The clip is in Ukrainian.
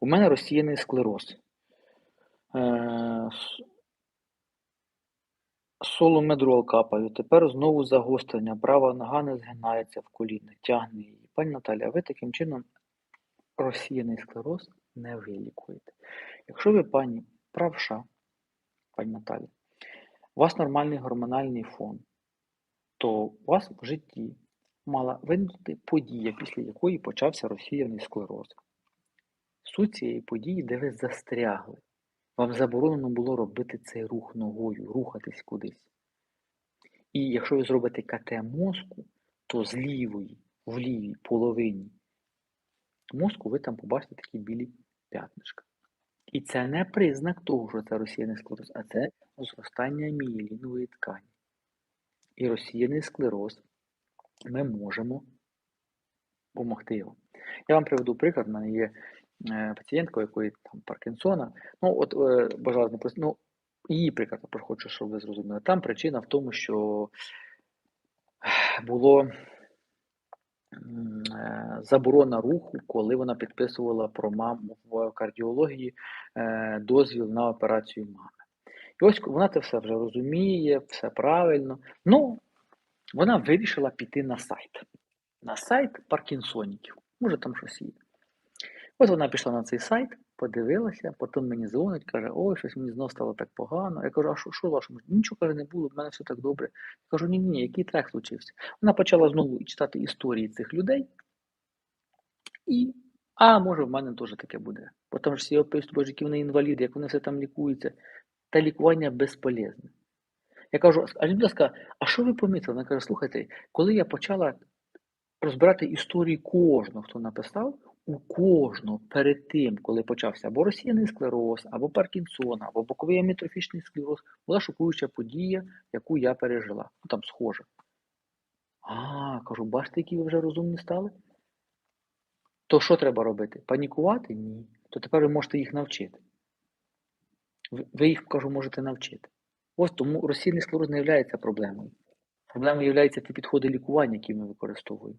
У мене розсіяний склероз. Е, Соломедрол капаю. Тепер знову загострення. Права нога не згинається в коліна, тягне її. Пані Наталя, ви таким чином розсіяний склероз не вилікуєте. Якщо ви, пані правша, пані Наталя, у вас нормальний гормональний фон, то у вас в житті мала виникнути подія, після якої почався розсіяний склероз. Суть цієї події, де ви застрягли. Вам заборонено було робити цей рух ногою, рухатись кудись. І якщо ви зробите КТ мозку, то з лівої, в лівій половині мозку ви там побачите такі білі п'ятнишка. І це не признак того, що це розсіяний склероз, а це зростання мієлінової ткані. І розсіяний склероз ми можемо допомогти його. Я вам приведу приклад, в мене є пацієнтка, у якої там Паркінсона. Ну, от бажаю не ну, її приклад я щоб ви зрозуміли. Там причина в тому, що було е, заборона руху, коли вона підписувала про маму в кардіології е, дозвіл на операцію мами. І ось вона це все вже розуміє, все правильно. Ну, вона вирішила піти на сайт. На сайт Паркінсоніків. Може там щось є. От вона пішла на цей сайт, подивилася, потім мені дзвонить, каже, ой, щось мені знов стало так погано. Я кажу, а що, що вашому? Нічого каже, не було, в мене все так добре. Я кажу, ні, ні, ні, який трек случився. Вона почала знову читати історії цих людей. І, а може, в мене теж таке буде. Бо там ж всі описують, боже, які вони інваліди, як вони все там лікуються. Та лікування безполезне. Я кажу, а будь ласка, а що ви помітили? Вона каже, слухайте, коли я почала розбирати історії кожного, хто написав, у кожного перед тим, коли почався або розсіяний склероз, або Паркінсон, або боковий амітрофічний склероз, була шокуюча подія, яку я пережила. Ну там схоже. А, кажу, бачите, які ви вже розумні стали? То що треба робити? Панікувати? Ні. То тепер ви можете їх навчити. Ви- їх, кажу, можете навчити. Ось тому розсіяний склероз не є проблемою. Проблемою є ті підходи лікування, які ми використовуємо.